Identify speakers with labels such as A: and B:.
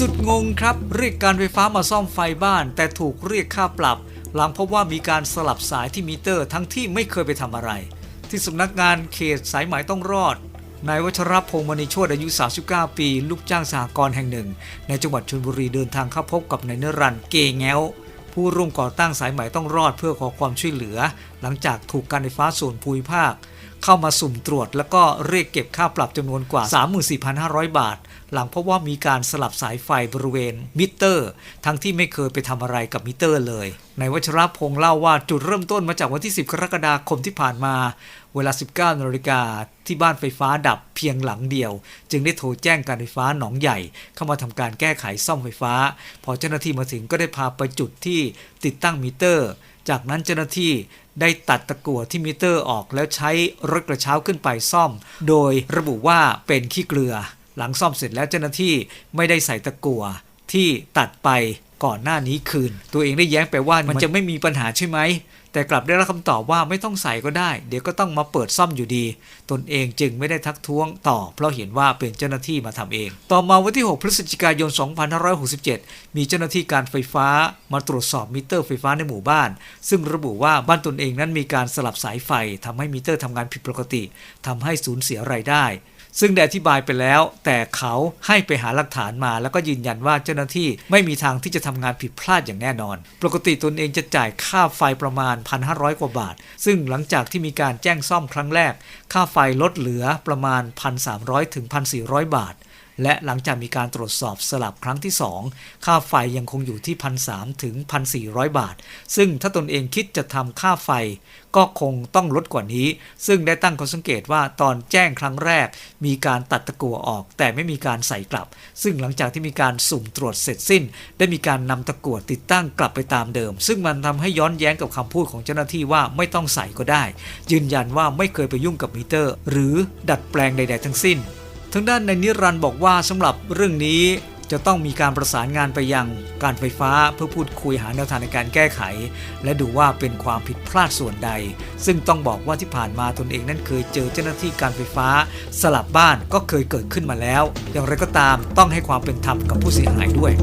A: สุดงงครับ เรียกการไฟฟ้ามาซ่อมไฟบ้าน แต่ถูกเรียกค่าปรับ หลังพบว่ามีการสลับสายที่มิเตอร์ทั้งที่ไม่เคยไปทำอะไร ที่สำนักงานเขตสายไหมต้องรอดนายวัชรพงศ์มณีโชตอายุ 39 ปี ลูกจ้างสหกรณ์แห่งหนึ่ง ในจังหวัดชลบุรีเดินทางเข้าพบกับนายนรันเกแง้ว ผู้ร่วมก่อตั้งสายไหมต้องรอดเพื่อขอความช่วยเหลือ หลังจากถูกการไฟฟ้าส่วนภูมิภาค เข้ามาสุ่มตรวจ แล้วก็เรียกเก็บค่าปรับจำนวนกว่า 34,500 บาท หลังพบว่ามีการสลับสายไฟบริเวณมิเตอร์ ทั้งที่ไม่เคยไปทำอะไรกับมิเตอร์เลยนายวัชรพงศ์เล่าว่าจุดเริ่มต้นมาจากวันที่ 10 กรกฎาคมที่ผ่านมา เวลา 19นาฬิกาที่บ้านไฟฟ้าดับเพียงหลังเดียว จึงได้โทรแจ้งการไฟฟ้าหนองใหญ่ เข้ามาทำการแก้ไขซ่อมไฟฟ้า พอเจ้าหน้าที่มาถึงก็ได้พาไปจุดที่ติดตั้งมิเตอร์ จากนั้นเจ้าหน้าที่ได้ตัดตะกั่วที่มิเตอร์ออกแล้วใช้รถกระเช้าขึ้นไปซ่อม โดยระบุว่าเป็นขี้เกลือ หลังซ่อมเสร็จแล้วเจ้าหน้าที่ไม่ได้ใส่ตะกั่วที่ตัดไป ก่อนหน้านี้คืน ตัวเองได้แย้งไปว่ามันจะไม่มีปัญหาใช่ไหม แต่กลับได้รับคำตอบว่าไม่ต้องใส่ก็ได้ เดี๋ยวก็ต้องมาเปิดซ่อมอยู่ดี ตนเองจึงไม่ได้ทักท้วงต่อ เพราะเห็นว่าเป็นเจ้าหน้าที่มาทำเอง ต่อมาวันที่ 6 พฤศจิกายน 2567 มีเจ้าหน้าที่การไฟฟ้ามาตรวจสอบมิเตอร์ไฟฟ้าในหมู่บ้าน ซึ่งระบุว่าบ้านตนเองนั้นมีการสลับสายไฟทำให้มิเตอร์ทำงานผิดปกติทำให้สูญเสียรายได้ ซึ่งได้อธิบายไปแล้ว แต่เขาให้ไปหาหลักฐานมา แล้วก็ยืนยันว่าเจ้าหน้าที่ไม่มีทางที่จะทำงานผิดพลาดอย่างแน่นอน ปกติตนเองจะจ่ายค่าไฟประมาณ 1,500 กว่าบาท ซึ่งหลังจากที่มีการแจ้งซ่อมครั้งแรก ค่าไฟลดเหลือประมาณ 1,300 ถึง 1,400 บาท และหลังจากมีการตรวจสอบสลับครั้งที่ 2 ค่าไฟยังคงอยู่ที่1,300ถึง 1,400 บาท ซึ่งถ้าตนเองคิดจะทำค่าไฟ ก็คงต้องลดกว่านี้ ซึ่งได้ตั้งข้อสังเกตว่าตอนแจ้งครั้งแรก มีการตัดตะกั่วออก แต่ไม่มีการใส่กลับ ซึ่งหลังจากที่มีการสุ่มตรวจเสร็จสิ้น ได้มีการนำตะกั่วติดตั้งกลับไปตามเดิม ซึ่งมันทำให้ย้อนแย้งกับคำพูดของเจ้าหน้าที่ว่าไม่ต้องใส่ก็ได้ ยืนยันว่าไม่เคยไปยุ่งกับมิเตอร์ หรือดัดแปลงใด ๆ ทั้งสิ้น ทางด้านในนิรันด์บอกว่าสำหรับเรื่องนี้จะต้องมีการประสานงานไปยังการไฟฟ้าเพื่อพูดคุยหาแนวทางในการแก้ไข และดูว่าเป็นความผิดพลาดส่วนใด ซึ่งต้องบอกว่าที่ผ่านมาตนเองนั้นเคยเจอเจ้าหน้าที่การไฟฟ้า สลับบ้านก็เคยเกิดขึ้นมาแล้ว อย่างไรก็ตามต้องให้ความเป็นธรรมกับผู้เสียหายด้วย